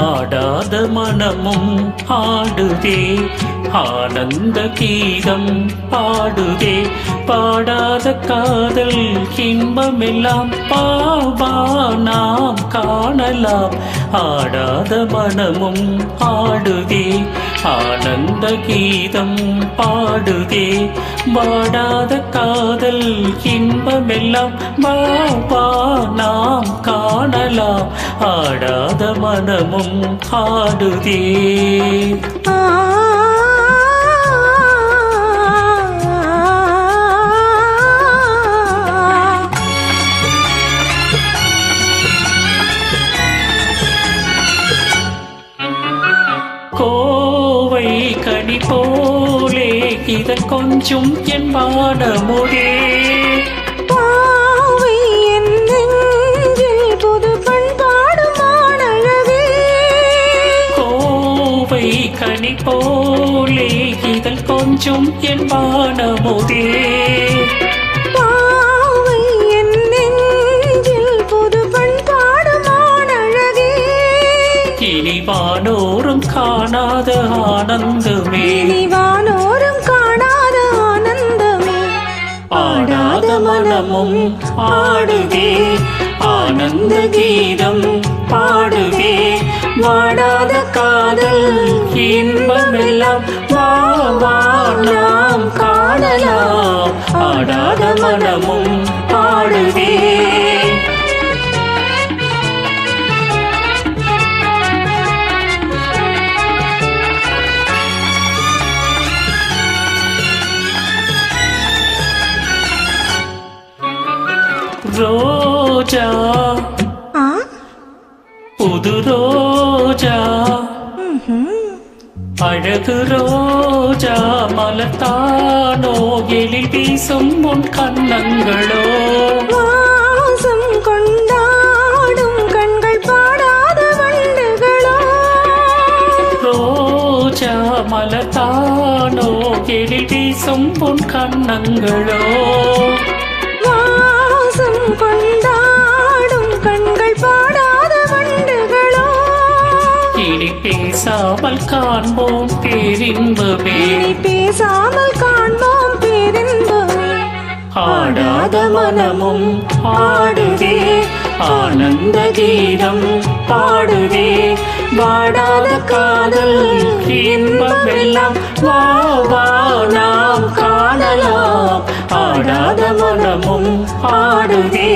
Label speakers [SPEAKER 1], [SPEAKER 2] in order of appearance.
[SPEAKER 1] ஆடாத மனமும் ஆடுதே ஆனந்த கீதம் பாடுதே. பாடாத காதல் இன்பமெல்லாம் பாவா காணலாம். ஆடாத மனமும் ஆடுதே. ஆனந்த கீதம் பாடுதே. வாடாத காதல் இன்பமெல்லாம் பாவா நாம் காணலாம். ஆடாத மனமும் ஆடுதே. கனி போலே இத கொஞ்சம் என் வானமுதே கனி போலே இதழ் கொஞ்சம் என் வானமுதே
[SPEAKER 2] பாவை என் நெஞ்சில் புது பண்பாடும் வானழகே
[SPEAKER 1] இனி வானோரும் காணாத ஆனந்தமே. ஆடாத மனமும் ஆடுதே ஆனந்த கீதம் பாடுவே. வாடாத காதல் இன்பமெல்லாம் வா வா நாம் காணலாம். ஆடாத மனமும் ஆடுதே புது ரோஜா. அழகு ரோஜா மலத்தானோ எழில் வீசும் உன் கண்ணங்களோ
[SPEAKER 2] வாசம் கொண்டாடும் கண்கள் பாடாத வண்டுகளோ.
[SPEAKER 1] ரோஜா மலத்தானோ எழில் வீசும் உன் கண்ணங்களோ காண்போம் பேரின்பமே.
[SPEAKER 2] இனி பேசாமல் காண்போம் பேரின்பமே.
[SPEAKER 1] ஆடாத மனமும் ஆடுதே ஆனந்த கீதம் பாடுதே வாடாத காதல் இன்பமெல்லாம் வா வா நாம் காணலாம். ஆடாத மனமும் ஆடுதே